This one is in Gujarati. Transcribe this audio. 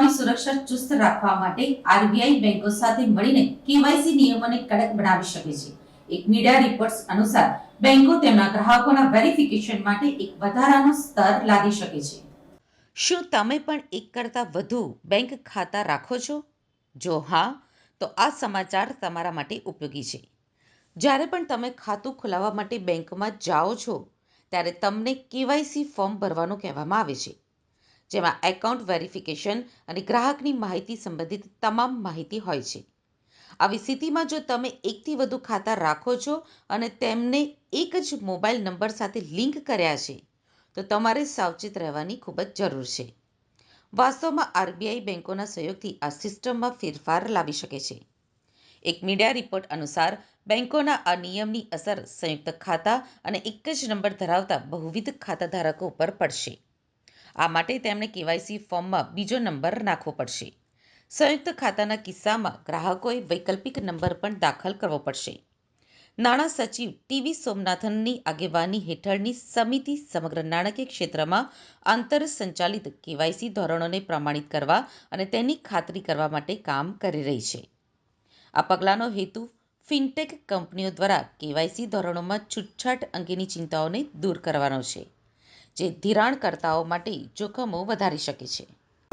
ઇન્ફ્રાસ્ટ્રક્ચર ચુસ્ત રાખવા માટે આરબીઆઈ બેંકો સાથે મળીને કેવાયસી નિયમોને કડક બનાવી શકે છે. એક મીડિયા રિપોર્ટ્સ અનુસાર, બેંકો તેમના ગ્રાહકોના વેરિફિકેશન માટે એક વધારાનું સ્તર લાદી શકે છે. શું તમે પણ એક કરતાં વધુ બેંક ખાતા રાખો છો? જો હા, તો આ સમાચાર તમારા માટે ઉપયોગી છે. જ્યારે પણ તમે ખાતું ખોલાવવા માટે બેંકમાં જાઓ છો, ત્યારે તમને કેવાયસી ફોર્મ ભરવાનું કહેવામાં આવે છે. જેમાં એકાઉન્ટ વેરિફિકેશન અને ગ્રાહકની માહિતી સંબંધિત તમામ માહિતી હોય છે. આવી સ્થિતિમાં જો તમે એકથી વધુ ખાતા રાખો છો અને તેમને એક જ મોબાઈલ નંબર સાથે લિંક કર્યા છે, તો તમારે સાવચેત રહેવાની ખૂબ જ જરૂર છે. વાસ્તવમાં આરબીઆઈ બેંકોના સહયોગથી આ સિસ્ટમમાં ફેરફાર લાવી શકે છે. એક મીડિયા રિપોર્ટ અનુસાર, બેંકોના આ નિયમની અસર સંયુક્ત ખાતા અને એક જ નંબર ધરાવતા બહુવિધ ખાતા ધારકો ઉપર પડશે. આ માટે તેમણે કેવાયસી ફોર્મમાં બીજો નંબર નાખવો પડશે. સંયુક્ત ખાતાના કિસ્સામાં ગ્રાહકોએ વૈકલ્પિક નંબર પણ દાખલ કરવો પડશે. નાણાં સચિવ ટીવી સોમનાથનની આગેવાની હેઠળની સમિતિ સમગ્ર નાણાકીય ક્ષેત્રમાં આંતર સંચાલિત કેવાયસી ધોરણોને પ્રમાણિત કરવા અને તેની ખાતરી કરવા માટે કામ કરી રહી છે. આ પગલાંનો હેતુ ફિનટેક કંપનીઓ દ્વારા કેવાયસી ધોરણોમાં છૂટછાટ અંગેની ચિંતાઓને દૂર કરવાનો છે. જે ધિરાણકર્તાઓ માટે જોખમો વધારી શકે છે.